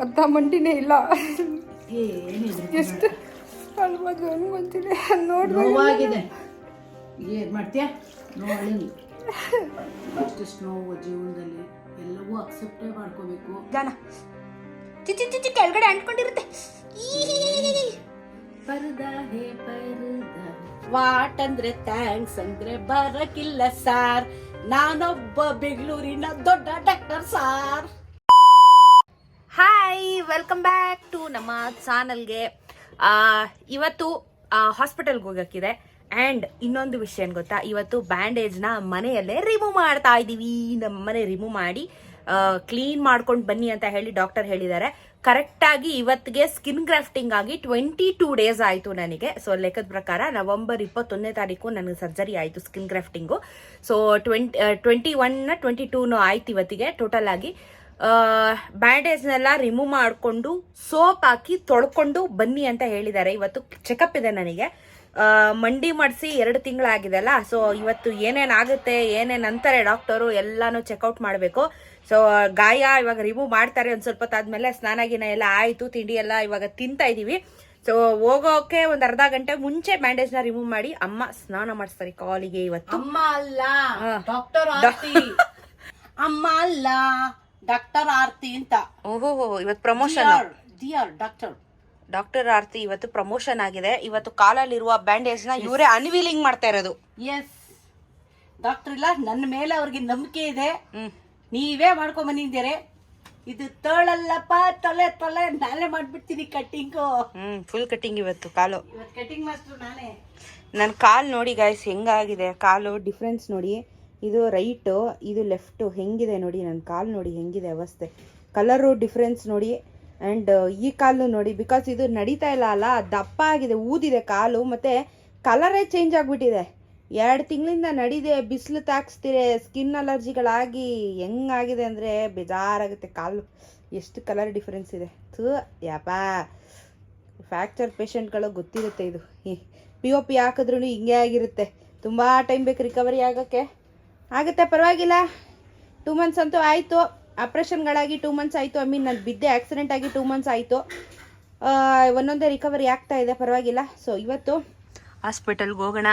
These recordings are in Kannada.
ಅರ್ಧ ಮಂಡಿನೇ ಇಲ್ಲ. ಎಷ್ಟು ಅಲ್ವಾ ಗೊತ್ತಿದೆ ನೋಡ್ಬೇಕು ನೋವಾಗಿದೆ. ಏನು ಮಾಡ್ತೀಯ? ನೋಡಿ. ಅಷ್ಟಿಷ್ಟು ನೋವು ಜೀವನದಲ್ಲಿ ಎಲ್ಲವೂ ಅಕ್ಸೆಪ್ಟೇ ಮಾಡ್ಕೋಬೇಕು. ಗಾನ. ಚಿಚ್ಚಿ ಚಿಚ್ಚಿ ಕೆಳಗಡೆ ಅಂಟ್ಕೊಂಡಿರುತ್ತೆ. ಪರದ ಹೇ ಪರದ. ವಾಟ್ ಅಂದ್ರೆ ಥ್ಯಾಂಕ್ಸ್ ಅಂದ್ರೆ ಬರಕಿಲ್ಲ ಸಾರ್. ನಾನೊಬ್ಬ ಬೆಂಗಳೂರಿನ ದೊಡ್ಡ doctor sir. Hi welcome back to ನಮ್ಮ ಚಾನಲ್ಗೆ ಇವತ್ತು ಹಾಸ್ಪಿಟಲ್ಗೆ ಹೋಗೋಕ್ಕಿದೆ ಆ್ಯಂಡ್ ಇನ್ನೊಂದು ವಿಷಯ ಏನು ಗೊತ್ತಾ? ಇವತ್ತು ಬ್ಯಾಂಡೇಜ್ನ ಮನೆಯಲ್ಲೇ ರಿಮೂವ್ ಮಾಡ್ತಾ ಇದ್ದೀವಿ. ನಮ್ಮ ಮನೆ ರಿಮೂವ್ ಮಾಡಿ ಕ್ಲೀನ್ ಮಾಡ್ಕೊಂಡು ಬನ್ನಿ ಅಂತ ಹೇಳಿ ಡಾಕ್ಟರ್ ಹೇಳಿದ್ದಾರೆ. ಕರೆಕ್ಟಾಗಿ ಇವತ್ತಿಗೆ ಸ್ಕಿನ್ ಗ್ರಾಫ್ಟಿಂಗ್ ಆಗಿ ಟ್ವೆಂಟಿ ಟೂ ಡೇಸ್ ಆಯಿತು ನನಗೆ. ಸೊ ಲೆಕ್ಕದ ಪ್ರಕಾರ ನವೆಂಬರ್ ಇಪ್ಪತ್ತೊಂದನೇ ತಾರೀಕು ನನಗೆ ಸರ್ಜರಿ ಆಯಿತು skin grafting so twenty twenty ಒನ್ನ twenty ಟೂನು ಆಯ್ತು ಇವತ್ತಿಗೆ. ಟೋಟಲ್ ಆಗಿ ಬ್ಯಾಂಡೇಜ್ನೆಲ್ಲ ರಿಮೂವ್ ಮಾಡಿಕೊಂಡು ಸೋಪ್ ಹಾಕಿ ತೊಳ್ಕೊಂಡು ಬನ್ನಿ ಅಂತ ಹೇಳಿದ್ದಾರೆ. ಇವತ್ತು ಚೆಕಪ್ ಇದೆ ನನಗೆ. ಮಂಡಿ ಮಾಡಿಸಿ ಎರಡು ತಿಂಗಳಾಗಿದೆಲ್ಲ ಸೊ ಇವತ್ತು ಏನೇನು ಆಗುತ್ತೆ ಏನೇನು ಅಂತಾರೆ ಡಾಕ್ಟರು ಎಲ್ಲಾನು ಚೆಕ್ಔಟ್ ಮಾಡಬೇಕು. ಸೊ ಗಾಯ ಇವಾಗ ರಿಮೂವ್ ಮಾಡ್ತಾರೆ ಒಂದು ಸ್ವಲ್ಪ ಹೊತ್ತಾದ್ಮೇಲೆ ಸ್ನಾನ ಗಿನ ಎಲ್ಲ ಆಯಿತು ತಿಂಡಿ ಎಲ್ಲ ಇವಾಗ ತಿಂತಾ ಇದ್ದೀವಿ ಸೊ ಹೋಗೋಕೆ ಒಂದು ಅರ್ಧ ಗಂಟೆ ಮುಂಚೆ ಬ್ಯಾಂಡೇಜ್ನ ರಿಮೂವ್ ಮಾಡಿ ಅಮ್ಮ ಸ್ನಾನ ಮಾಡಿಸ್ತಾರೆ ಕಾಲಿಗೆ ಇವತ್ತು. ಅಮ್ಮ ಅಲ್ಲ ಡಾಕ್ಟರ್ ಅಮ್ಮ ಅಲ್ಲ. ಡಾಕ್ಟರ್ ಆರ್ತಿ ಅಂತ. ಓಹೋ ಇವತ್ತು promotion dear doctor. Doctor Aarti ಇವತ್ತು ಪ್ರಮೋಷನ್ ಆಗಿದೆ. ಇವತ್ತು ಕಾಲಲ್ಲಿರುವ ಬ್ಯಾಂಡೇಜ್ನ ಇವರೇ ಅನ್ವೀಲಿಂಗ್ ಮಾಡ್ತಾ ಇರೋದು. ಎಸ್ ಡಾಕ್ಟರ್ ಇಲ್ಲ ನನ್ನ ಮೇಲೆ ಅವ್ರಿಗೆ ನಂಬಿಕೆ ಇದೆ. ನೀವೇ ಮಾಡ್ಕೊಂಡ್ ಬಂದಿದ್ದೀರಿ. ಇದು ತೋಳಲ್ಲಪ್ಪ ತೊಲೆ ತೊಲೆ ನಾನೇ ಮಾಡ್ಬಿಡ್ತೀನಿ ಕಟ್ಟಿಂಗು. ಹ್ಮ್ ಫುಲ್ ಕಟ್ಟಿಂಗ್ ಇವತ್ತು ಕಾಲು. ಇವತ್ತು ಕಟಿಂಗ್ ಮಾಸ್ಟರ್ ನಾನೇ. ನನ್ನ ಕಾಲು ನೋಡಿ ಗಾಯ್ಸ್ ಹೆಂಗಾಗಿದೆ? ಕಾಲು ಡಿಫ್ರೆನ್ಸ್ ನೋಡಿ. ಇದು ರೈಟು, ಇದು ಲೆಫ್ಟು, ಹೆಂಗಿದೆ ನೋಡಿ, ನನ್ನ ಕಾಲು ನೋಡಿ ಹೆಂಗಿದೆ ಅವಸ್ಥೆ. ಕಲರು ಡಿಫ್ರೆನ್ಸ್ ನೋಡಿ ಆ್ಯಂಡ್ ಈ ಕಾಲು ನೋಡಿ, ಬಿಕಾಸ್ ಇದು ನಡೀತಾ ಇಲ್ಲ ಅಲ್ಲ, ದಪ್ಪ ಆಗಿದೆ, ಊದಿದೆ ಕಾಲು, ಮತ್ತು ಕಲರೇ ಚೇಂಜ್ ಆಗಿಬಿಟ್ಟಿದೆ. ಎರಡು ತಿಂಗಳಿಂದ ನಡಿದೆ, ಬಿಸಿಲು ತಾಕ್ಸ್ತಿರೆ ಸ್ಕಿನ್ ಅಲರ್ಜಿಗಳಾಗಿ ಹೆಂಗಾಗಿದೆ ಅಂದರೆ ಬೇಜಾರಾಗುತ್ತೆ ಕಾಲು. ಎಷ್ಟು ಕಲರ್ ಡಿಫ್ರೆನ್ಸ್ ಇದೆ. ಥೂ, ಯಪ್ಪಾ. ಫ್ಯಾಕ್ಚರ್ ಪೇಷಂಟ್ಗಳು ಗೊತ್ತಿರುತ್ತೆ ಇದು. ಪಿ ಒ ಪಿ ಹಾಕಿದ್ರೂ ಹಿಂಗೆ ಆಗಿರುತ್ತೆ. ತುಂಬ ಟೈಮ್ ಬೇಕು ರಿಕವರಿ ಆಗೋಕ್ಕೆ. ಆಗುತ್ತೆ, ಪರವಾಗಿಲ್ಲ. ಟೂ ಮಂತ್ಸ್ ಅಂತೂ ಆಯಿತು. ಆಪ್ರೇಷನ್ಗಳಾಗಿ ಟೂ ಮಂತ್ಸ್ ಆಯಿತು. ಐ ಮೀನ್ ನಾನು ಬಿದ್ದೆ ಆಕ್ಸಿಡೆಂಟ್ ಆಗಿ ಟೂ ಮಂತ್ಸ್ ಆಯಿತು. ಒಂದೊಂದೇ ರಿಕವರಿ ಆಗ್ತಾ ಇದೆ, ಪರವಾಗಿಲ್ಲ. ಸೊ ಇವತ್ತು ಹಾಸ್ಪಿಟಲ್ಗೆ ಹೋಗೋಣ.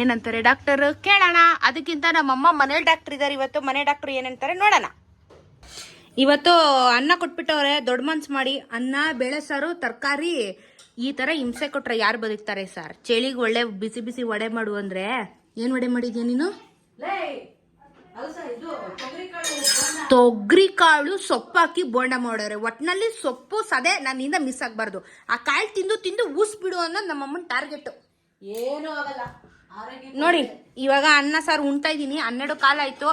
ಏನಂತಾರೆ ಡಾಕ್ಟರ್ ಕೇಳೋಣ. ಅದಕ್ಕಿಂತ ನಮ್ಮಮ್ಮ ಮನೇಲಿ ಡಾಕ್ಟರ್ ಇದ್ದಾರೆ ಇವತ್ತು. ಮನೆ ಡಾಕ್ಟರ್ ಏನಂತಾರೆ ನೋಡೋಣ. ಇವತ್ತು ಅನ್ನ ಕೊಟ್ಬಿಟ್ಟವ್ರೆ, ದೊಡ್ಡ ಮನ್ಸು ಮಾಡಿ. ಅನ್ನ, ಬೇಳೆ ಸಾರು, ತರಕಾರಿ, ಈ ತರ ಹಿಂಸೆ ಕೊಟ್ರೆ ಯಾರು ಬದುಕ್ತಾರೆ ಸರ್ ಚಳಿಗೆ ಒಳ್ಳೆ, ಬಿಸಿ ಬಿಸಿ ವಡೆ ಮಾಡು ಅಂದರೆ ಏನ್ ವಡೆ ಮಾಡಿದ್ಯಾ ನೀನು? ತೊಗರಿ ಕಾಳು ಸೊಪ್ಪು ಹಾಕಿ ಬೋಂಡ ಮಾಡೋರೆ. ಒಟ್ನಲ್ಲಿ ಸೊಪ್ಪು ಸದೆ ನನ್ನಿಂದ ಮಿಸ್ ಆಗಬಾರ್ದು. ಆ ಕಾಳು ತಿಂದು ತಿಂದು ಊಸ್ ಬಿಡು ಅನ್ನೋದು ನಮ್ಮಮ್ಮನ ಟಾರ್ಗೆಟ್. ಏನು ಆಗಲ್ಲ. ನೋಡಿ ಇವಾಗ ಅನ್ನ ಸಾರು ಉಣ್ತಾ ಇದ್ದೀನಿ. ಹನ್ನೆರಡು ಕಾಲ ಆಯ್ತು.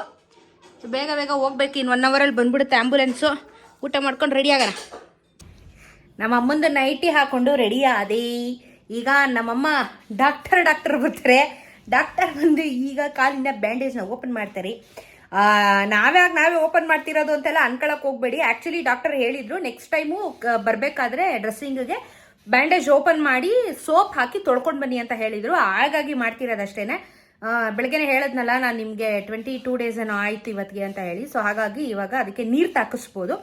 ಬೇಗ ಬೇಗ ಹೋಗ್ಬೇಕು. ಇನ್ನು ಒನ್ ಅವರಲ್ಲಿ ಬಂದ್ಬಿಡುತ್ತೆ ಆ್ಯಂಬುಲೆನ್ಸು ಊಟ ಮಾಡ್ಕೊಂಡು ರೆಡಿ ಆಗೋಣ. ನಮ್ಮ ಅಮ್ಮಂದು ನೈಟಿ ಹಾಕೊಂಡು ರೆಡಿ ಆದೆ. ಈಗ ನಮ್ಮಮ್ಮ ಡಾಕ್ಟರ್ ಡಾಕ್ಟರ್ ಬರ್ತಾರೆ. ಡಾಕ್ಟರ್ ಬಂದು ಈಗ ಕಾಲಿನ ಬ್ಯಾಂಡೇಜ್ನ ಓಪನ್ ಮಾಡ್ತಾರೆ. ಆ, ನಾವ್ಯಾಗ ನಾವೇ ಓಪನ್ ಮಾಡ್ತಿರೋದು ಅಂತೆಲ್ಲ ಅನ್ಕೊಳಕ್ ಹೋಗ್ಬೇಡಿ. ಆ್ಯಕ್ಚುಲಿ ಡಾಕ್ಟರ್ ಹೇಳಿದ್ರು ನೆಕ್ಸ್ಟ್ ಟೈಮು ಬರಬೇಕಾದ್ರೆ ಡ್ರೆಸ್ಸಿಂಗ್ಗೆ ಬ್ಯಾಂಡೇಜ್ ಓಪನ್ ಮಾಡಿ ಸೋಪ್ ಹಾಕಿ ತೊಳ್ಕೊಂಡು ಬನ್ನಿ ಅಂತ ಹೇಳಿದ್ರು. ಹಾಗಾಗಿ ಮಾಡ್ತಿರೋದಷ್ಟೇನೆ. ಆ, ಬೆಳಗ್ಗೆನೆ ಹೇಳದ್ನಲ್ಲ ನಾನು ನಿಮಗೆ ಟ್ವೆಂಟಿ ಟೂ ಡೇಸ್ ಏನೋ ಆಯಿತು ಇವತ್ತಿಗೆ ಅಂತ ಹೇಳಿ. ಸೊ ಹಾಗಾಗಿ ಇವಾಗ ಅದಕ್ಕೆ ನೀರು ತಾಕಿಸ್ಬೋದು.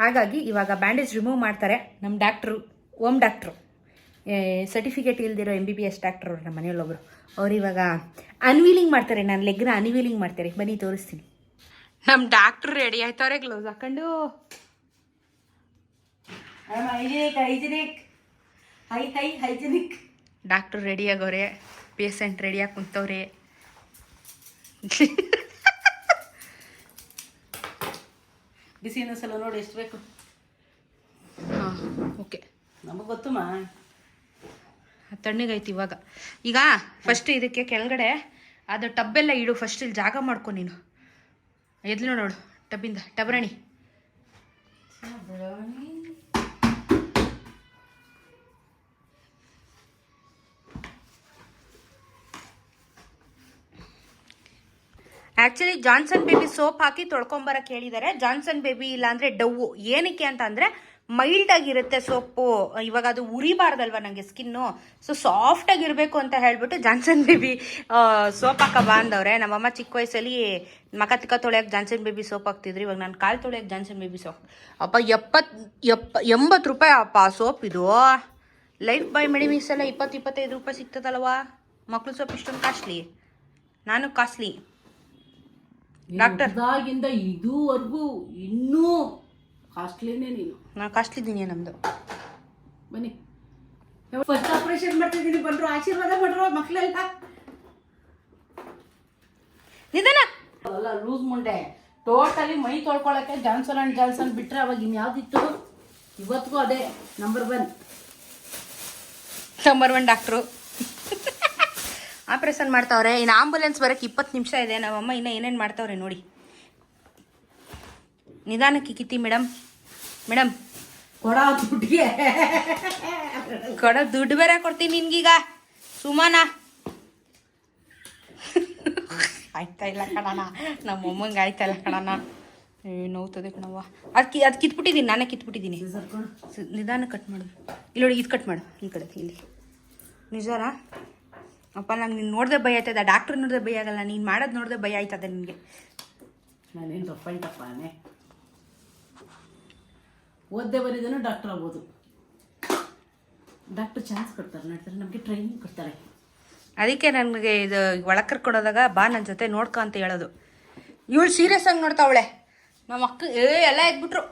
ಹಾಗಾಗಿ ಇವಾಗ ಬ್ಯಾಂಡೇಜ್ ರಿಮೂವ್ ಮಾಡ್ತಾರೆ ನಮ್ಮ ಡಾಕ್ಟ್ರು ಓಮ್ ಡಾಕ್ಟ್ರು. ಸರ್ಟಿಫಿಕೇಟ್ ಇಲ್ದಿರೋ M B B S doctor ನಮ್ಮ ಮನೆಯಲ್ಲೊಬ್ರು ಅವ್ರು ಇವಾಗ ಅನ್ವೀಲಿಂಗ್ ಮಾಡ್ತಾರೆ ನಾನು ಲೆಗ್ನ ಅನ್ವೀಲಿಂಗ್ ಮಾಡ್ತಾರೆ. ಬನ್ನಿ ತೋರಿಸ್ತೀನಿ. ನಮ್ಮ ಡಾಕ್ಟರ್ ರೆಡಿ ಆಯ್ತವ್ರೆ ಗ್ಲೌಸ್ ಹಾಕೊಂಡು. Hygienic hygienic hi hi hygienic doctor ready ಆಗೋರೆ patient ರೆಡಿಯಾಗಿ ಕುಂತವ್ರೆ. ಬಿಸಿ ಸಲ ನೋಡಿ ಎಷ್ಟು ಬೇಕು. ಹಾಂ ಓಕೆ ನಮಗೆ ಗೊತ್ತುಮ್ಮ ತಣ್ಣಗೈತಿ ಇವಾಗ. ಈಗ ಫಸ್ಟ್ ಇದಕ್ಕೆ ಕೆಳಗಡೆ ಅದು ಟಬ್ಬೆಲ್ಲ ಇಡು ಫಸ್ಟ್ ಇಲ್ಲಿ ಜಾಗ ಮಾಡ್ಕೊ ನೀನು. ಎದ್ಲು ನೋಡು, ಟಬ್ಬಿಂದ, ಟಬರಣಿ. ಆಕ್ಚುಲಿ ಜಾನ್ಸನ್ ಬೇಬಿ ಸೋಪ್ ಹಾಕಿ ತೊಳ್ಕೊಂಬರಕ್ಕೆ ಹೇಳಿದ್ದಾರೆ ಜಾನ್ಸನ್ ಬೇಬಿ ಇಲ್ಲಾಂದರೆ ಡವ್ವು ಏನಕ್ಕೆ ಅಂತ ಅಂದ್ರೆ ಮೈಲ್ಡ್ ಆಗಿರುತ್ತೆ ಸೋಪು ಇವಾಗ ಅದು ಉರಿಬಾರ್ದಲ್ವಾ ನನಗೆ ಸ್ಕಿನ್ನು? ಸೊ ಸಾಫ್ಟ್ ಆಗಿರ್ಬೇಕು ಅಂತ ಹೇಳ್ಬಿಟ್ಟು ಜಾನ್ಸನ್ ಬೇಬಿ ಸೋಪ್ ಹಾಕ ಬಂದವ್ರೆ ನಮ್ಮಮ್ಮ ಚಿಕ್ಕ ವಯಸ್ಸಲ್ಲಿ ಮಕ ತಿಕ್ಕ ತೊಳೆಯಕ್ಕೆ ಜಾನ್ಸನ್ ಬೇಬಿ ಸೋಪ್ ಹಾಕ್ತಿದ್ರು. ಇವಾಗ ನಾನು ಕಾಲು ತೊಳೆಯಕ್ಕೆ ಜಾನ್ಸನ್ ಬೇಬಿ ಸೋಪ್. ಅಪ್ಪ, ಎಪ್ಪತ್, ಎಪ್ಪ, ಎಂಬತ್ತು ರೂಪಾಯಿ ಅಪ್ಪ ಸೋಪ್ ಇದು. ಲೈಫ್ ಬಾಯ್ ಮೆಡಿಮಿಕ್ಸ್ ಎಲ್ಲ ಇಪ್ಪತ್ತು, ಇಪ್ಪತ್ತೈದು ರೂಪಾಯಿ ಸಿಗ್ತದಲ್ವಾ? ಮಕ್ಕಳು ಸೋಪ್ ಇಷ್ಟೊಂದು ಕಾಸ್ಟ್ಲಿ? ನಾನು ಕಾಸ್ಟ್ಲಿ. ಡಾಕ್ಟರ್. ಇದುವರೆಗೂ ಇನ್ನೂ ಕಾಸ್ಟ್ಲಿನೇ ನೀನು. ನಾ ಕಾಸ್ಟ್ಲಿ ಇದ್ದೀನಿ ನಮ್ಮದು ಬನ್ನಿ ಫಸ್ಟ್ ಆಪರೇಷನ್ ಮಾಡ್ತಿದ್ದೀನಿ ಬಂದ್ರು ಆಶೀರ್ವಾದ ಮಾಡ್ರು ಮಕ್ಕಳೆಲ್ಲ ನಿಧಾನ. ಅಲ್ಲ ಲೂಸ್ ಮುಂಡೆ. ಟೋಟಲಿ ಮೈ ತೊಳ್ಕೊಳಕ್ಕೆ ಜಾನ್ಸನ್ ಅಂಡ್ ಜಾನ್ಸನ್ ಬಿಟ್ರೆ ಅವಾಗ ಇನ್ಯಾವ್ದಿತ್ತು? ಇವತ್ತಿಗೂ ಅದೇ. Number one number one doctor operation ಮಾಡ್ತಾವ್ರೆ. ಇನ್ನು ಆಂಬುಲೆನ್ಸ್ ಬರೋಕ್ಕೆ ಇಪ್ಪತ್ತು ನಿಮಿಷ ಇದೆ. ನಮ್ಮಮ್ಮ ಇನ್ನೂ ಏನೇನು ಮಾಡ್ತಾವ್ರೆ ನೋಡಿ. ನಿಧಾನಕ್ಕೆ ಕಿತ್ತಿ ಮೇಡಮ್. ಮೇಡಮ್. ಕೊಡ ದುಡ್ಡಿಗೆ. ಕೊಡ ದುಡ್ಡು ಬೇರೆ ಕೊಡ್ತೀನಿ ನಿನ್ಗೀಗ. ಸುಮಾನ. ಆಯ್ತಾ ಇಲ್ಲ ಕಣಣ್ಣ. ನಮ್ಮ ಅಮ್ಮಂಗೆ ಆಯ್ತಾ ಇಲ್ಲ ಕಣಣ್ಣ. ಏ ನೋವ್ತದೆ ಕಣವ್ವ. ಅದಕ್ಕೆ ಅದು ಕಿತ್ಬಿಟ್ಟಿದ್ದೀನಿ ನಾನೇ ಕಿತ್ಬಿಟ್ಟಿದ್ದೀನಿ ನಿಧಾನ ಕಟ್ ಮಾಡು. ಇಲ್ಲಿ ನೋಡಿ ಇದು ಕಟ್ ಮಾಡು. ಈ ಕಡೆ ಇಲ್ಲಿ. ನಿಜಾರ ಅಪ್ಪ ನಂಗೆ ನೀನು ನೋಡಿದ್ರೆ ಭಯ ಆಯ್ತದ. ಡಾಕ್ಟ್ರ್ ನೋಡಿದ್ರೆ ಭಯ ಆಗಲ್ಲ. ನೀನು ಮಾಡೋದು ನೋಡಿದ್ರೆ ಭಯ ಆಯ್ತದ ನಿನಗೆ. ನಾನೇನು ರಪ್ಪಾಯಿತಪ್ಪನೇ ಓದ್ದೆ ಬರೀದನು ಡಾಕ್ಟರ್ ಆಗ್ಬೋದು. ಡಾಕ್ಟರ್ ಚಾನ್ಸ್ ಕೊಡ್ತಾರೆ ನೋಡ್ತಾರೆ ನಮಗೆ ಟ್ರೈನಿಂಗ್ ಕೊಡ್ತಾರೆ. ಅದಕ್ಕೆ ನನಗೆ ಇದು ಒಳಕರ್ ಕೊಡೋದಾಗ ಬಾ ನನ್ನ ಜೊತೆ ನೋಡ್ಕೊ ಅಂತ ಹೇಳೋದು. ಇವಳು ಸೀರಿಯಸ್ ಆಗಿ ನೋಡ್ತಾವಳೆ ನಮ್ಮ ಅಕ್ಕ ಏ ಎಲ್ಲ ಎದ್ಬಿಟ್ರು.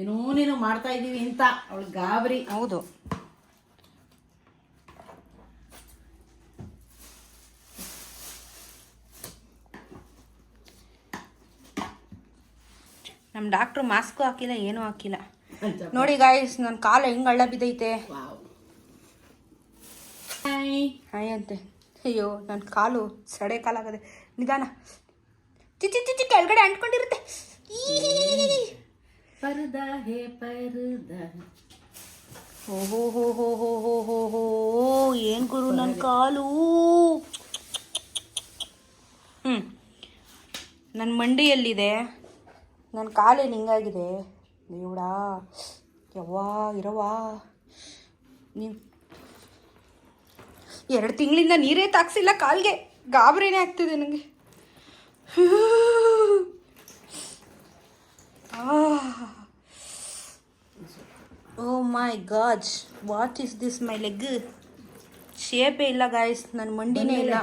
ಏನೋ ನೀನು ಮಾಡ್ತಾ ಇದ್ದೀವಿ ಅಂತ. ಅವಳು ಗಾಬರಿ. ಹೌದು. ನಮ್ಮ ಡಾಕ್ಟ್ರು ಮಾಸ್ಕು ಹಾಕಿಲ್ಲ ಏನೂ ಹಾಕಿಲ್ಲ. ನೋಡಿ ಗಾಯ್ಸ್ ನನ್ನ ಕಾಲು ಹೆಂಗೆ ಹಳ್ಳ ಬಿದ್ದೈತೆ. ಹಾಯ್ ಹಾಯ್ ಅಂತೆ. ಅಯ್ಯೋ ನನ್ನ ಕಾಲು ಸಡೆ ಕಾಲಾಗದೆ. ನಿಧಾನ. ಚಿಚ್ಚಿ ಚಿಚ್ಚಿ ಕೆಳಗಡೆ ಅಂಟ್ಕೊಂಡಿರುತ್ತೆ. ಓಹೋ ಹೋ ಹೋ ಹೋ ಹೋ ಹೋ ಹೋ. ಏನು ಗುರು ನನ್ನ ಕಾಲು? ಹ್ಞೂ ನನ್ನ ಮಂಡಿಯಲ್ಲಿದೆ. ನನ್ನ ಕಾಲೇನು ಹಿಂಗಾಗಿದೆ ದೇವಡಾ ಯವ್ವಾ ಇರವಾ ನೀವು ಎರಡು ತಿಂಗಳಿಂದ ನೀರೇ ತಾಕ್ಸಿಲ್ಲ ಕಾಲ್ಗೆ ಗಾಬರಿನೇ ಆಗ್ತಿದೆ ನನಗೆ ಓ my God what is this my leg ಶೇಪೇ ಇಲ್ಲ ಗಾಯ್ಸ್ ನನ್ನ ಮಂಡಿನೇ ಇಲ್ಲ.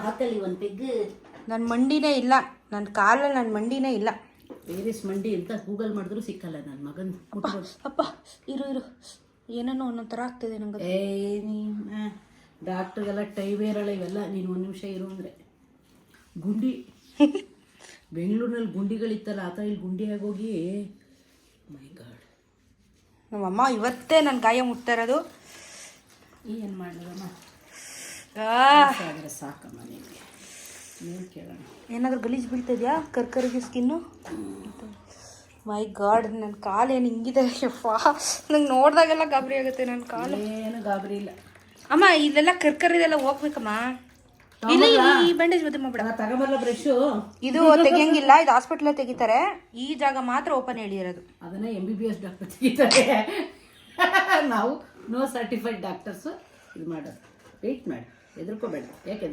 ನನ್ನ ಮಂಡಿನೇ ಇಲ್ಲ. ನನ್ನ ಕಾಲಲ್ಲಿ ನನ್ನ ಮಂಡಿನೇ ಇಲ್ಲ. ವೇರಿಸ್ ಮಂಡಿ ಅಂತ ಗೂಗಲ್ ಮಾಡಿದ್ರು ಸಿಕ್ಕಲ್ಲ ನನ್ನ ಮಗನ್. ಅಪ್ಪ ಇರು ಇರು. ಏನೇನೋ ಒಂದೊಂದು ಥರ ಆಗ್ತಿದೆ ನಂಗೆ. ಏ ನೀನು ಡಾಕ್ಟ್ರಿಗೆಲ್ಲ ಟೈವೇರಲ್ಲ ಇವೆಲ್ಲ. ನೀನು ಒಂದು ನಿಮಿಷ ಇರು ಅಂದರೆ. ಗುಂಡಿ. ಬೆಂಗಳೂರಿನಲ್ಲಿ ಗುಂಡಿಗಳಿತ್ತಲ್ಲ ಆ ಥರ ಇಲ್ಲಿ ಗುಂಡಿ ಆಗೋಗಿ. ಮೈ ಗಾಡ್ ನಮ್ಮಮ್ಮ ಇವತ್ತೇ ನನ್ನ ಗಾಯ ಮುಟ್ತಾ ಇರೋದು. ಏನು ಆದರೆ ಸಾಕಮ್ಮ ನಿಮಗೆ ನೀವು ಕೇಳೋಣ ಏನಾದರೂ ಗಲೀಜು ಬೀಳ್ತಿದ್ಯಾ? ಕರ್ಕರಿಗೆ ಸ್ಕಿನ್ನು ಮೈ ಗಾಡ್ ನನ್ನ ಕಾಲು ಏನು ಹಿಂಗಿದೆ ಯಪ್ಪ. ನಂಗೆ ನೋಡಿದಾಗೆಲ್ಲ ಗಾಬರಿ ಆಗುತ್ತೆ ನನ್ನ ಕಾಲು. ಏನು ಗಾಬರಿ ಇಲ್ಲ. ಅಮ್ಮ ಇದೆಲ್ಲ ಕರ್ಕರಿದೆಲ್ಲ ಹೋಗ್ಬೇಕಮ್ಮ. ಇಲ್ಲ ಈ ಬ್ಯಾಂಡೇಜ್ ಮತ್ತೆ ಮಾಡ್ಬಿಡ. ತಗೊಂಬಲ್ಲ ಬ್ರಷು ಇದು ತೆಗಿಯಂಗಿಲ್ಲ ಇದು ಹಾಸ್ಪಿಟ್ಲೇ ತೆಗಿತಾರೆ. ಈ ಜಾಗ ಮಾತ್ರ ಓಪನ್ ಹೇಳಿರೋದು ಅದನ್ನ M B B S doctor ತೆಗಿತಾರೆ. ನಾವು ನೋ ಸರ್ಟಿಫೈಡ್ ಡಾಕ್ಟರ್ಸು ಇದು ಮಾಡೋದು. ವೆಯ್ಟ್ ಮಾಡಿ. ಯಾಕೆ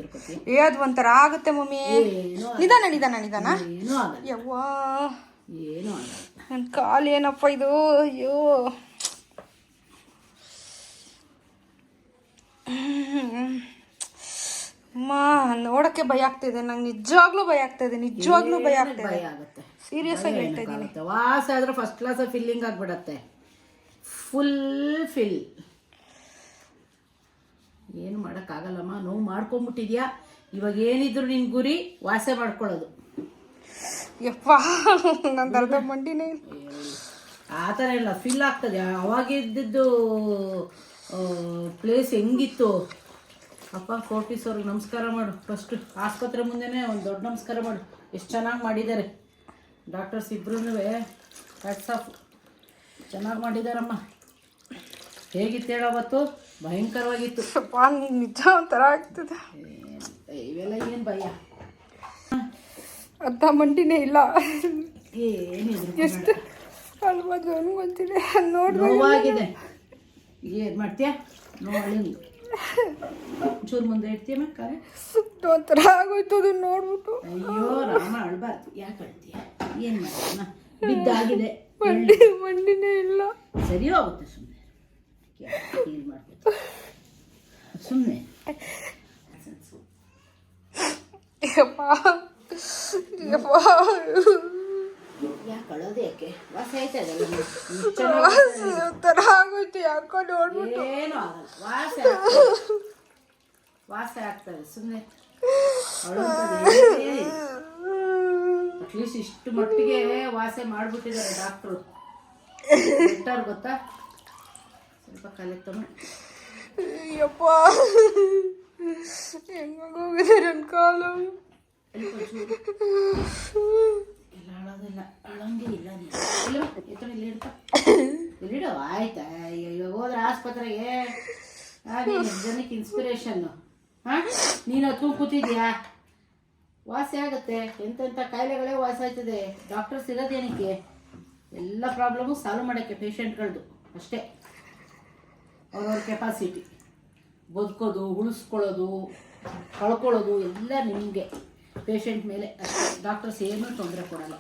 ಏ ಅದು ಒಂಥರ ಆಗುತ್ತೆ ಮಮ್ಮಿ. ಏನೂ ನಿಧಾನ ನಿಧಾನ ನಿಧಾನ. ಏನೂ ಆಗಲ್ಲ ಯವ್ವಾ. ಏನೂ ಆಗಲ್ಲ ನನ್ನ ಕಾಲು ಏನಪ್ಪ ಇದು? ಅಯ್ಯೋ. ಅಮ್ಮ ನೋಡಕ್ಕೆ ಭಯ ಆಗ್ತಿದೆ ನಂಗೆ ನಿಜವಾಗ್ಲೂ ಭಯ ಆಗ್ತಿದೆ ನಿಜವಾಗ್ಲೂ ಭಯ ಆಗ್ತಿದೆ ಭಯ ಆಗುತ್ತೆ? ಸೀರಿಯಸ್ ಆಗಿ ಹೇಳ್ತಾ ಇದ್ದೀನಿ ವಾಸ ಆದ್ರೆ ಫಸ್ಟ್ ಕ್ಲಾಸ್ ಫಿಲ್ಲಿಂಗ್ ಆಗ್ಬಿಡತ್ತೆ. ಫುಲ್ ಫಿಲ್ ಏನು ಮಾಡೋಕ್ಕಾಗಲ್ಲಮ್ಮ? ನೋವು ಮಾಡ್ಕೊಂಬಿಟ್ಟಿದ್ಯಾ? ಇವಾಗ ಏನಿದ್ರು ನಿನ್ ಗುರಿ ವಾಸೆ ಮಾಡ್ಕೊಳ್ಳೋದು. ಯಪ್ಪ ಅರ್ಧ ಮಂಡಿನೇ. ಆ ಥರ ಇಲ್ಲ ಫಿಲ್ ಆಗ್ತದೆ. ಅವಾಗಿದ್ದು ಪ್ಲೇಸ್ ಹೆಂಗಿತ್ತು? ಅಪ್ಪ ಕೋಟೀಸ್ ಅವ್ರಿಗೆ ನಮಸ್ಕಾರ ಮಾಡು. ಫಸ್ಟ್ ಆಸ್ಪತ್ರೆ ಮುಂದೆನೇ ಒಂದು ದೊಡ್ಡ ನಮಸ್ಕಾರ ಮಾಡು. ಎಷ್ಟು ಚೆನ್ನಾಗಿ ಮಾಡಿದ್ದಾರೆ. ಡಾಕ್ಟರ್ಸ್ ಇಬ್ರು ಹ್ಯಾಟ್ಸ್ ಆಫ್ ಚೆನ್ನಾಗಿ ಮಾಡಿದಾರಮ್ಮ. ಹೇಗಿತ್ತು ಹೇಳು ಅವತ್ತು? ಭಯಂಕರವಾಗಿತ್ತು. ಯಪ್ಪ ನಿಜ ಒಂಥರ ಆಗ್ತದೆ. ಇವೆಲ್ಲ ಏನು ಭಯ? ಅರ್ಧ ಮಂಡಿನೇ ಇಲ್ಲ. ಎಷ್ಟು ಅಲ್ವಾ ಅನ್ಕೊಂತೀನಿ ನೋಡಿ ನೋವಾಗಿದೆ. ಏನು ಮಾಡ್ತೀಯ? ನೋಡಿ. ಚೂರು ಮುಂದೆ ಇಡ್ತೀಯ ಮಕ್ಕಳೇ ಒಂಥರ ಆಗೋಯ್ತು ಅದನ್ನ ನೋಡ್ಬಿಟ್ಟು. ಅಯ್ಯೋ ರಾಮ ಅಳ್ಬಾರ್ದು. ಯಾಕೆ ಅಳ್ತೀಯ? ಏನು ಮಾಡೋಣ ಬಿದ್ದಾಗಿದೆ. ಮಂಡಿ ಮಂಡಿನೇ ಇಲ್ಲ. ಸರಿ ಹೋಗುತ್ತೆ ಸುಮ್ಮನೆ ಮಾಡ್ಬೇಕು ಸುಮ್ಮನೆ ಯಾಕೆ ಯಾಕೆ ಒಂಥರ ಆಗೋಯ್ತು ಯಾಕೋ ನೋಡ್ಬಿಟ್ಟು ಏನು ಆಗಲ್ಲ ವಾಸ. ವಾಸ ಸುಮ್ಮನೆ ಅಟ್ಲೀಸ್ಟ್ ಇಷ್ಟು ಮಟ್ಟಿಗೆ ವಾಸೆ ಮಾಡಿಬಿಟ್ಟಿದ್ದಾರೆ ಡಾಕ್ಟ್ರು ಗೊತ್ತಾ? ಸ್ವಲ್ಪ ಕಾಲಕ್ಕೆ ತಮ್ಮ ಯಪ್ಪ ಹೆಂಗೋಗಿದೆ ನನ್ನ ಕಾಲು? ಎಲ್ಲ ಅಳೋದಿಲ್ಲ ಅಳಂಗೆ ಇಲ್ಲ ನೀನು ಎತ್ತರ ಇಲ್ಲಿ ಇಡ್ತಾ ಇಲ್ಲಿಡು ಆಯ್ತಾ? ಇವಾಗ ಹೋದ್ರೆ ಆಸ್ಪತ್ರೆಗೆ. ಜನಕ್ಕೆ ಇನ್ಸ್ಪಿರೇಷನ್ನು ಹಾಂ? ನೀನು ಹತ್ಕೊಂಡು ಕೂತಿದ್ಯಾ? ವಾಸಿ ಆಗುತ್ತೆ. ಎಂತೆಂಥ ಕಾಯಿಲೆಗಳೇ ವಾಸಿ ಆಯ್ತದೆ. ಡಾಕ್ಟರ್ಸ್ ಇರೋದೇನಕ್ಕೆ ಎಲ್ಲ ಪ್ರಾಬ್ಲಮು ಸಾಲ್ವ್ ಮಾಡೋಕ್ಕೆ ಪೇಷಂಟ್ಗಳದ್ದು ಅಷ್ಟೇ. ಅವ್ರವ್ರ ಕೆಪಾಸಿಟಿ ಬದುಕೋದು, ಉಳಿಸ್ಕೊಳ್ಳೋದು, ಕಳ್ಕೊಳ್ಳೋದು ಎಲ್ಲ ನಿಮಗೆ. ಪೇಷಂಟ್ ಮೇಲೆ ಅಷ್ಟೇ. ಡಾಕ್ಟರ್ಸ್ ಏನೂ ತೊಂದರೆ ಕೊಡಲ್ಲ.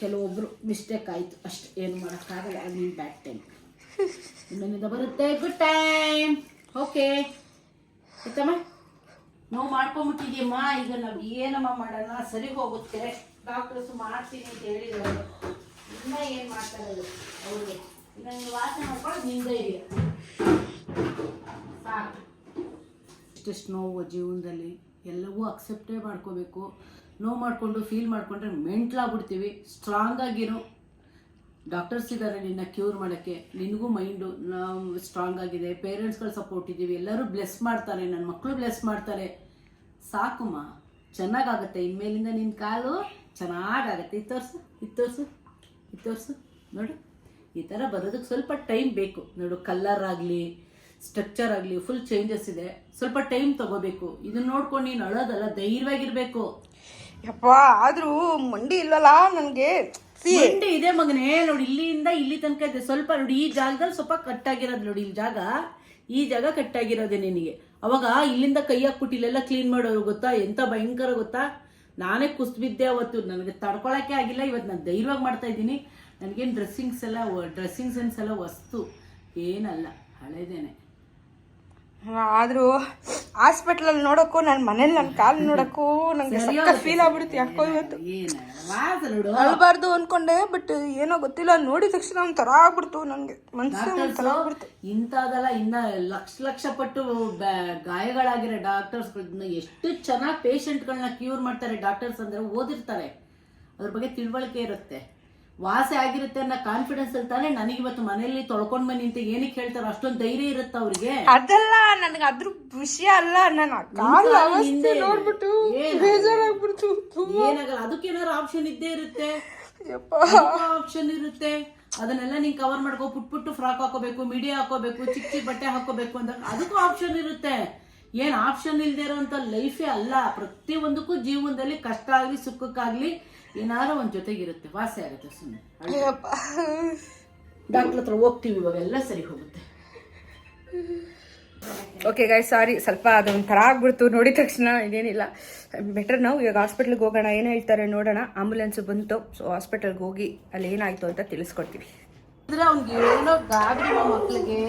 ಕೆಲವೊಬ್ಬರು ಮಿಸ್ಟೇಕ್ ಆಯಿತು. ಅಷ್ಟೇ ಏನು ಮಾಡೋಕ್ಕಾಗಲ್ಲ. ಅದು ನಿಮ್ಮ ಬ್ಯಾಡ್ ಟೈಮ್ ಇನ್ನೊಂದಿದ ಬರುತ್ತೆ. ಗುಡ್ ಟೈಮ್ ಓಕೆ ಆಯ್ತಮ್ಮ? ನಾವು ಮಾಡ್ಕೊಂಬಿಟ್ಟಿದ್ದೀಮ್ಮ ಈಗ ನಾವು ಏನಮ್ಮ ಮಾಡೋಣ? ಸರಿ ಹೋಗುತ್ತೆ. ಡಾಕ್ಟರ್ಸ್ ಮಾಡ್ತೀನಿ ಅಂತ ಹೇಳಿದ್ರು ಇನ್ನೂ ಏನು ಮಾಡ್ತಾರೆ ಅವ್ರಿಗೆ. ಸಾಕು. ಇಷ್ಟೆಷ್ಟು ನೋವು ಜೀವನದಲ್ಲಿ ಎಲ್ಲವೂ ಅಕ್ಸೆಪ್ಟೇ ಮಾಡ್ಕೋಬೇಕು. ನೋವು ಮಾಡಿಕೊಂಡು ಫೀಲ್ ಮಾಡಿಕೊಂಡ್ರೆ ಮೆಂಟ್ಲಾಗ್ಬಿಡ್ತೀವಿ. ಸ್ಟ್ರಾಂಗ್ ಆಗಿರು ಡಾಕ್ಟರ್ಸ್ ಇದ್ದಾರೆ ನಿನ್ನ ಕ್ಯೂರ್ ಮಾಡೋಕ್ಕೆ. ನಿನಗೂ ಮೈಂಡು ನಾವು ಸ್ಟ್ರಾಂಗ್ ಆಗಿದೆ. ಪೇರೆಂಟ್ಸ್ಗಳು ಸಪೋರ್ಟ್ ಇದ್ದೀವಿ. ಎಲ್ಲರೂ ಬ್ಲೆಸ್ ಮಾಡ್ತಾರೆ. ನನ್ನ ಮಕ್ಕಳು ಬ್ಲೆಸ್ ಮಾಡ್ತಾರೆ. ಸಾಕುಮ್ಮ. ಚೆನ್ನಾಗಾಗುತ್ತೆ. ಇನ್ಮೇಲಿಂದ ನಿನ್ನ ಕಾಲು ಚೆನ್ನಾಗಾಗುತ್ತೆ. ಇತ್ತೋರ್ಸು ಇತ್ತೋರ್ಸು ಇತ್ತೋರ್ಸು ನೋಡು. ಈ ಥರ ಬರೋದಕ್ಕೆ ಸ್ವಲ್ಪ ಟೈಮ್ ಬೇಕು. ನೋಡು ಕಲ್ಲರ್ ಆಗಲಿ ಸ್ಟ್ರಕ್ಚರ್ ಆಗಲಿ ಫುಲ್ ಚೇಂಜಸ್ ಇದೆ. ಸ್ವಲ್ಪ ಟೈಮ್ ತಗೋಬೇಕು. ಇದನ್ನ ನೋಡ್ಕೊಂಡು ನೀನು ಅಳೋದಲ್ಲ ಧೈರ್ಯವಾಗಿರ್ಬೇಕು. ಯಪ್ಪ ಆದರೂ ಮಂಡಿ ಇಲ್ಲಲ್ಲ ನನಗೆ? ಮಂಡಿ ಇದೆ ಮಗನೇ ನೋಡಿ ಇಲ್ಲಿಂದ ಇಲ್ಲಿ ತನಕ ಇದೆ. ಸ್ವಲ್ಪ ನೋಡಿ ಈ ಜಾಗದಲ್ಲಿ ಸ್ವಲ್ಪ ಕಟ್ಟಾಗಿರೋದು ನೋಡಿ ಇಲ್ಲಿ ಜಾಗ. ಈ ಜಾಗ ಕಟ್ಟಾಗಿರೋದೆ ನಿನಗೆ. ಅವಾಗ ಇಲ್ಲಿಂದ ಕೈ ಹಾಕ್ಬಿಟ್ಟು ಇಲ್ಲೆಲ್ಲ ಕ್ಲೀನ್ ಮಾಡೋರು ಗೊತ್ತಾ? ಎಂತ ಭಯಂಕರ ಗೊತ್ತಾ? ನಾನೇ ಕುಸ್ತು ಬಿದ್ದೆ ಅವತ್ತು. ನನಗೆ ತಡ್ಕೊಳಕ್ಕೆ ಆಗಿಲ್ಲ. ಇವತ್ತು ನಾನು ಧೈರ್ಯವಾಗಿ ಮಾಡ್ತಾ ಇದ್ದೀನಿ. ನನಗೇನು ಡ್ರೆಸ್ಸಿಂಗ್ಸ್ ಎಲ್ಲ ಡ್ರೆಸ್ಸಿಂಗ್ ಸೆನ್ಸ್ ಎಲ್ಲ ವಸ್ತು ಏನಲ್ಲ ಹಳೇದೇನೆ. ಆದರೂ ಹಾಸ್ಪಿಟ್ಲಲ್ಲಿ ನೋಡೋಕ್ಕೂ ನನ್ನ ಮನೇಲಿ ನನ್ನ ಕಾಲು ನೋಡೋಕ್ಕೂ ನನಗೆ ಸಕ್ಕ ಫೀಲ್ ಆಗ್ಬಿಡುತ್ತೆ ಯಾಕೋ ಇವತ್ತು. ಅಳಬಾರ್ದು ಅನ್ಕೊಂಡೆ ಬಟ್ ಏನೋ ಗೊತ್ತಿಲ್ಲ ನೋಡಿದ ತಕ್ಷಣ ಒಂಥರ ಆಗ್ಬಿಡ್ತು ನನಗೆ ಮನ್ಸು ಒಂಥರ ಆಗ್ಬಿಡ್ತು. ಇಂಥದೆಲ್ಲ ಇನ್ನ ಲಕ್ಷ ಲಕ್ಷ ಪಟ್ಟು ಗಾಯಗಳಾಗಿರೋ ಗಾಯಗಳಾಗಿರೋ ಡಾಕ್ಟರ್ಸ್ ಎಷ್ಟು ಚೆನ್ನಾಗಿ ಪೇಷಂಟ್ಗಳನ್ನ ಕ್ಯೂರ್ ಮಾಡ್ತಾರೆ ಡಾಕ್ಟರ್ಸ್ ಅಂದ್ರೆ ಓದಿರ್ತಾರೆ. ಅದ್ರ ಬಗ್ಗೆ ತಿಳುವಳಿಕೆ ಇರುತ್ತೆ. ವಾಸೆ ಆಗಿರುತ್ತೆ ಅನ್ನೋ ಕಾನ್ಫಿಡೆನ್ಸ್ ಅಲ್ಲಿ ನನ್ಗ್ ಇವತ್ತು ಮನೆಯಲ್ಲಿ ತೊಳ್ಕೊಂಡ್ ಬನ್ನಿ ಅಂತ ಏನಕ್ಕೆ ಹೇಳ್ತಾರೆ ಅಷ್ಟೊಂದು ಧೈರ್ಯ ಇರುತ್ತೆ ಅವ್ರಿಗೆ? ಅದಲ್ಲ ನನಗೆ ಅದ್ರ ವಿಷಯ ಅಲ್ಲ ನನ್ನ ಅದಕ್ಕೆ ಅವಸ್ಥೆ ನೋಡ್ಬಿಟ್ಟು ಬೇಜಾರಾಗ್ಬಿಡ್ತು. ಏನಾಗಲ್ಲ? ಅದಕ್ಕೇನಾದ್ರು ಆಪ್ಷನ್ ಇದ್ದೇ ಇರುತ್ತೆ. ಆಪ್ಷನ್ ಇರುತ್ತೆ. ಅದನ್ನೆಲ್ಲ ನೀನ್ ಕವರ್ ಮಾಡ್ಕೋ ಪುಟ್ ಪುಟ್ಟು ಫ್ರಾಕ್ ಹಾಕೋಬೇಕು ಮಿಡಿ ಹಾಕೋಬೇಕು ಚಿಕ್ಕ ಚಿಕ್ಕ ಬಟ್ಟೆ ಹಾಕೋಬೇಕು ಅಂತ ಅದಕ್ಕೂ ಆಪ್ಷನ್ ಇರುತ್ತೆ. ಏನ್ ಆಪ್ಷನ್ ಇಲ್ದೇ ಇರೋಂಥ ಲೈಫೇ ಅಲ್ಲ. ಪ್ರತಿಯೊಂದಕ್ಕೂ ಜೀವನದಲ್ಲಿ ಕಷ್ಟ ಆಗ್ಲಿ ಸುಖಕ್ಕಾಗ್ಲಿ ಏನಾರೋ ಒಂದು ಜೊತೆಗಿರುತ್ತೆ ವಾಸಿ ಆಗುತ್ತೆ ಸುಮ್ಮನೆ ಡಾಕ್ಟರ್ ಹತ್ರ ಹೋಗ್ತೀವಿ ಇವಾಗ ಎಲ್ಲ ಸರಿ ಹೋಗುತ್ತೆ. ಓಕೆ ಗಾಯ್ ಸಾರಿ ಸ್ವಲ್ಪ ಅದು ಒಂಥರ ಆಗ್ಬಿಡ್ತು. ನೋಡಿದ ತಕ್ಷಣ ಇದೇನಿಲ್ಲ ಬೆಟರ್ ನಾವು ಇವಾಗ ಹಾಸ್ಪಿಟ್ಲಿಗೆ ಹೋಗೋಣ ಏನು ಹೇಳ್ತಾರೆ ನೋಡೋಣ. ಆಂಬುಲೆನ್ಸ್ ಬಂತು ಸೊ ಹಾಸ್ಪಿಟಲ್ಗೆ ಹೋಗಿ ಅಲ್ಲಿ ಏನಾಯಿತು ಅಂತ ತಿಳಿಸ್ಕೊಡ್ತೀವಿ. ಅಂದ್ರೆ ಅವ್ನಿಗೆ ಏನೋ ಗಾಬರಿ ಮಕ್ಕಳಿಗೆ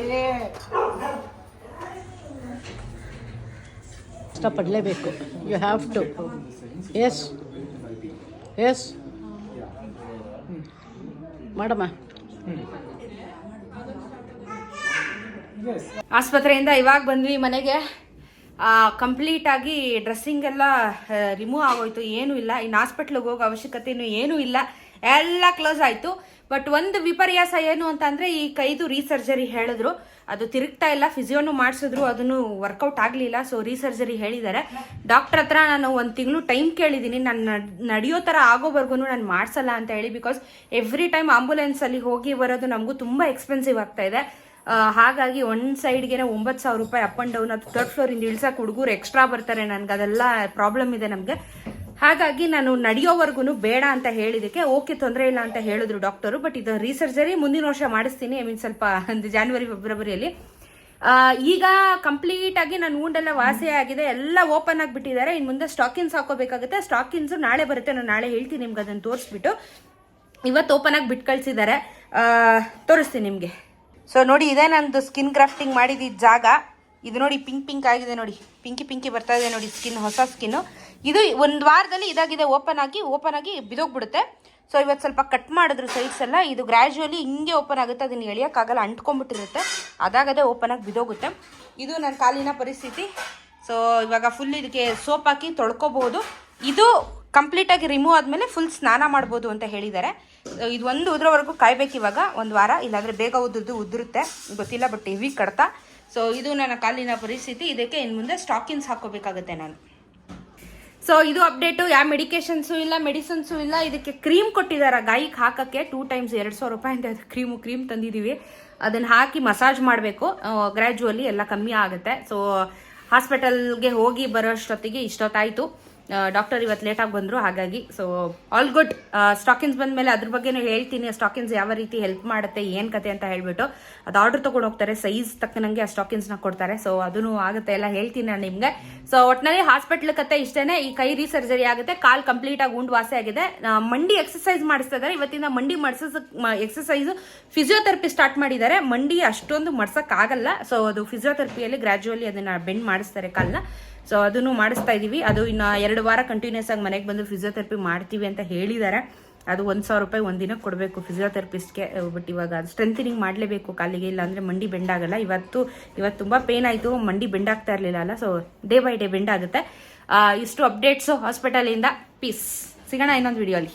ಇಷ್ಟಪಡಲೇಬೇಕು you have to S S ಮಾಡಮ್ಮ ಆಸ್ಪತ್ರೆಯಿಂದ ಇವಾಗ ಬಂದ್ವಿ ಮನೆಗೆ. ಕಂಪ್ಲೀಟ್ ಆಗಿ ಡ್ರೆಸ್ಸಿಂಗ್ ಎಲ್ಲ ರಿಮೂವ್ ಆಗೋಯ್ತು. ಏನೂ ಇಲ್ಲ. ಇನ್ನು ಹಾಸ್ಪಿಟ್ಲಿಗೆ ಹೋಗೋ ಅವಶ್ಯಕತೆಯೂ ಏನೂ ಇಲ್ಲ. ಎಲ್ಲ ಕ್ಲೋಸ್ ಆಯಿತು. ಬಟ್ ಒಂದು ವಿಪರ್ಯಾಸ ಏನು ಅಂತ ಅಂದರೆ ಈ ಕೈದು ರೀಸರ್ಜರಿ ಹೇಳಿದ್ರು. ಅದು ತಿರುಗ್ತಾ ಇಲ್ಲ. ಫಿಸಿಯೋನು ಮಾಡಿಸಿದ್ರು, ಅದನ್ನು ವರ್ಕೌಟ್ ಆಗಲಿಲ್ಲ. ಸೊ ರೀಸರ್ಜರಿ ಹೇಳಿದ್ದಾರೆ. ಡಾಕ್ಟರ್ ಹತ್ರ ನಾನು ಒಂದು ತಿಂಗಳು ಟೈಮ್ ಕೇಳಿದ್ದೀನಿ ನಾನು ನಡೆಯೋ ಥರ ಆಗೋವರೆಗೂ ನಾನು ಮಾಡಿಸಲ್ಲ ಅಂತ ಹೇಳಿ ಬಿಕಾಸ್ ಎವ್ರಿ ಟೈಮ್ ಆಂಬುಲೆನ್ಸಲ್ಲಿ ಹೋಗಿ ಬರೋದು ನಮಗೂ ತುಂಬ ಎಕ್ಸ್ಪೆನ್ಸಿವ್ ಆಗ್ತಾ ಇದೆ. ಹಾಗಾಗಿ ಒಂದು ಸೈಡ್ಗೆ ಒಂಬತ್ತು ಸಾವಿರ ರೂಪಾಯಿ ಅಪ್ ಆ್ಯಂಡ್ ಡೌನ್ ಅದು ಥರ್ಡ್ ಫ್ಲೋರಿಂದ ಇಳ್ಸಕ್ಕೆ ಹುಡುಗರು ಎಕ್ಸ್ಟ್ರಾ ಬರ್ತಾರೆ ನನಗೆ ಅದೆಲ್ಲ ಪ್ರಾಬ್ಲಮ್ ಇದೆ ನಮಗೆ. ಹಾಗಾಗಿ ನಾನು ನಡೆಯೋವರೆಗೂ ಬೇಡ ಅಂತ ಹೇಳಿದಕ್ಕೆ ಓಕೆ ತೊಂದರೆ ಇಲ್ಲ ಅಂತ ಹೇಳಿದ್ರು ಡಾಕ್ಟರು, ಬಟ್ ಇದು ರೀಸರ್ಜರಿ ಮುಂದಿನ ವರ್ಷ ಮಾಡಿಸ್ತೀನಿ ಐ ಮೀನ್ ಸ್ವಲ್ಪ ಒಂದು ಜಾನ್ವರಿ ಫೆಬ್ರವರಿಯಲ್ಲಿ ಈಗ ಕಂಪ್ಲೀಟ್ ಆಗಿ ನನ್ನ ಊಂಡೆಲ್ಲ ವಾಸಿ ಆಗಿದೆ, ಎಲ್ಲ ಓಪನ್ ಆಗಿಬಿಟ್ಟಿದ್ದಾರೆ ಇನ್ನು ಮುಂದೆ ಸ್ಟಾಕಿನ್ಸ್ ಹಾಕೋಬೇಕಾಗುತ್ತೆ ಸ್ಟಾಕಿನ್ಸ್ ನಾಳೆ ಬರುತ್ತೆ, ನಾನು ನಾಳೆ ಹೇಳ್ತೀನಿ ನಿಮ್ಗೆ ಅದನ್ನು ತೋರಿಸ್ಬಿಟ್ಟು. ಇವತ್ತು ಓಪನ್ ಆಗಿ ಬಿಟ್ಟು ಕಳಿಸಿದ್ದಾರೆ. ತೋರಿಸ್ತೀನಿ ನಿಮಗೆ. ಸೊ ನೋಡಿ, ಇದೇ ನಂದು ಸ್ಕಿನ್ ಗ್ರಾಫ್ಟಿಂಗ್ ಮಾಡಿದ ಜಾಗ. ಇದು ನೋಡಿ ಪಿಂಕ್ ಪಿಂಕ್ ಆಗಿದೆ ನೋಡಿ. ಪಿಂಕಿ ಪಿಂಕಿ ಬರ್ತಾ ಇದೆ ನೋಡಿ ಸ್ಕಿನ್ ಹೊಸ ಸ್ಕಿನ್ನು ಇದು ಒಂದು ವಾರದಲ್ಲಿ ಇದಾಗಿದೆ ಓಪನ್ ಆಗಿ ಓಪನ್ ಆಗಿ ಬಿದೋಗ್ಬಿಡುತ್ತೆ. ಸೊ ಇವತ್ತು ಸ್ವಲ್ಪ ಕಟ್ ಮಾಡಿದ್ರು ಸೈಡ್ಸ್ ಎಲ್ಲ. ಇದು ಗ್ರ್ಯಾಜುವಲಿ ಹಿಂಗೆ ಓಪನ್ ಆಗುತ್ತೆ, ಅದನ್ನು ಎಳಿಯೋಕ್ಕಾಗಲ್ಲ ಅಂಟ್ಕೊಂಬಿಟ್ಟಿರುತ್ತೆ ಅದಾಗದೇ ಓಪನ್ ಆಗಿ ಬಿದೋಗುತ್ತೆ. ಇದು ನನ್ನ ಕಾಲಿನ ಪರಿಸ್ಥಿತಿ. ಸೊ ಇವಾಗ ಫುಲ್ ಇದಕ್ಕೆ ಸೋಪ್ ಹಾಕಿ ತೊಳ್ಕೊಬೋದು. ಇದು ಕಂಪ್ಲೀಟಾಗಿ ರಿಮೂವ್ ಆದಮೇಲೆ ಫುಲ್ ಸ್ನಾನ ಮಾಡ್ಬೋದು ಅಂತ ಹೇಳಿದ್ದಾರೆ. ಇದು ಒಂದು ಉದ್ರವರೆಗೂ ಕಾಯ್ಬೇಕು ಇವಾಗ, ಒಂದು ವಾರ. ಇಲ್ಲಾಂದರೆ ಬೇಗ ಉದ್ರದ್ದು ಉದುರುತ್ತೆ. ಗೊತ್ತಿಲ್ಲ ಬಟ್ ಹೆವಿ ಕಡ್ತ. ಸೊ ಇದು ನನ್ನ ಕಾಲಿನ ಪರಿಸ್ಥಿತಿ. ಇದಕ್ಕೆ ಇನ್ನು ಮುಂದೆ ಸ್ಟಾಕಿನ್ಸ್ ಹಾಕೋಬೇಕಾಗುತ್ತೆ ನಾನು. ಸೊ ಇದು ಅಪ್ಡೇಟು ಯಾವ ಮೆಡಿಕೇಶನ್ಸು ಇಲ್ಲ ಮೆಡಿಸಿನ್ಸು ಇಲ್ಲ. ಇದಕ್ಕೆ ಕ್ರೀಮ್ ಕೊಟ್ಟಿದ್ದಾರೆ ಗಾಯಿಗೆ ಹಾಕೋಕ್ಕೆ. ಟೂ ಟೈಮ್ಸ್ ಎರಡು ಸಾವಿರ ರೂಪಾಯಿ ಅಂತ ಕ್ರೀಮು ಕ್ರೀಮ್ ತಂದಿದ್ದೀವಿ ಅದನ್ನು ಹಾಕಿ ಮಸಾಜ್ ಮಾಡಬೇಕು. ಗ್ರ್ಯಾಜುವಲಿ ಎಲ್ಲ ಕಮ್ಮಿ ಆಗುತ್ತೆ. ಸೊ ಹಾಸ್ಪಿಟಲ್ಗೆ ಹೋಗಿ ಬರೋ ಅಷ್ಟೊತ್ತಿಗೆ ಇಷ್ಟೊತ್ತಾಯಿತು. ಡಾಕ್ಟರ್ ಇವತ್ತು ಲೇಟಾಗಿ ಬಂದರು, ಹಾಗಾಗಿ ಸೊ ಆಲ್ ಗುಡ್ ಸ್ಟಾಕಿನ್ಸ್ ಬಂದ ಮೇಲೆ ಅದ್ರ ಬಗ್ಗೆನೂ ಹೇಳ್ತೀನಿ, ಆ ಸ್ಟಾಕಿನ್ಸ್ ಯಾವ ರೀತಿ ಹೆಲ್ಪ್ ಮಾಡುತ್ತೆ, ಏನು ಕತೆ ಅಂತ ಹೇಳಿಬಿಟ್ಟು. ಅದು ಆರ್ಡರ್ ತೊಗೊಂಡು ಹೋಗ್ತಾರೆ ಸೈಜ್ ತಕ್ಕನಂಗೆ ಆ ಸ್ಟಾಕಿನ್ಸ್ನ ಕೊಡ್ತಾರೆ. ಸೊ ಅದೂ ಆಗುತ್ತೆ, ಎಲ್ಲ ಹೇಳ್ತೀನಿ ನಾನು ನಿಮಗೆ. ಸೊ ಒಟ್ಟಿನಲ್ಲಿ ಹಾಸ್ಪಿಟ್ಲ್ ಕತೆ ಇಷ್ಟೇ ಈ ಕೈ ರೀಸರ್ಜರಿ ಆಗುತ್ತೆ, ಕಾಲ್ ಕಂಪ್ಲೀಟ್ ಆಗಿ ಉಂಡು ವಾಸಿ ಆಗಿದೆ ಮಂಡಿ ಎಕ್ಸಸೈಸ್ ಮಾಡಿಸ್ತಾ ಇದ್ದಾರೆ ಇವತ್ತಿಂದ ಮಂಡಿ ಮಡ್ಸಸ್ ಎಕ್ಸಸೈಸ್ ಫಿಸಿಯೋಥೆರಪಿ ಸ್ಟಾರ್ಟ್ ಮಾಡಿದ್ದಾರೆ. ಮಂಡಿ ಅಷ್ಟೊಂದು ಆಗಲ್ಲ ಸೊ ಅದು ಫಿಸಿಯೋಥೆರಪಿಯಲ್ಲಿ ಗ್ರ್ಯಾಜುವಲಿ ಅದನ್ನ ಬೆಂಡ್ ಮಾಡಿಸ್ತಾರೆ ಕಾಲ್ನ. ಸೊ ಅದನ್ನು ಮಾಡಿಸ್ತಾ ಇದೀವಿ. ಅದು ಇನ್ನು ಎರಡು ವಾರ ಕಂಟಿನ್ಯೂಸ್ ಆಗಿ ಮನೆಗೆ ಬಂದು ಫಿಸಿಯೋಥೆರಪಿ ಮಾಡ್ತೀವಿ ಅಂತ ಹೇಳಿದ್ದಾರೆ ಅದು ಒಂದು ಸಾವಿರ ರೂಪಾಯಿ ಒಂದಿನ ಕೊಡಬೇಕು ಫಿಸಿಯೋಥೆರಪಿಸ್ಟ್ಗೆ ಬಟ್ ಇವಾಗ ಸ್ಟ್ರೆಂಥನಿಂಗ್ ಮಾಡಲೇಬೇಕು ಕಾಲಿಗೆ ಇಲ್ಲ ಅಂದರೆ ಮಂಡಿ ಬೆಂಡ್ ಆಗಲ್ಲ ಇವತ್ತು ಇವತ್ತು ತುಂಬ ಪೇನ್ ಆಯಿತು ಮಂಡಿ ಬೆಂಡ್ ಆಗ್ತಾ ಇರಲಿಲ್ಲ ಅಲ್ಲ. So day by day bend ಆಗುತ್ತೆ ಆ, ಇಷ್ಟು ಅಪ್ಡೇಟ್ಸು ಹಾಸ್ಪಿಟಲಿಂದ ಪೀಸ್ ಸಿಗೋಣ ಇನ್ನೊಂದು ವಿಡಿಯೋಲಿ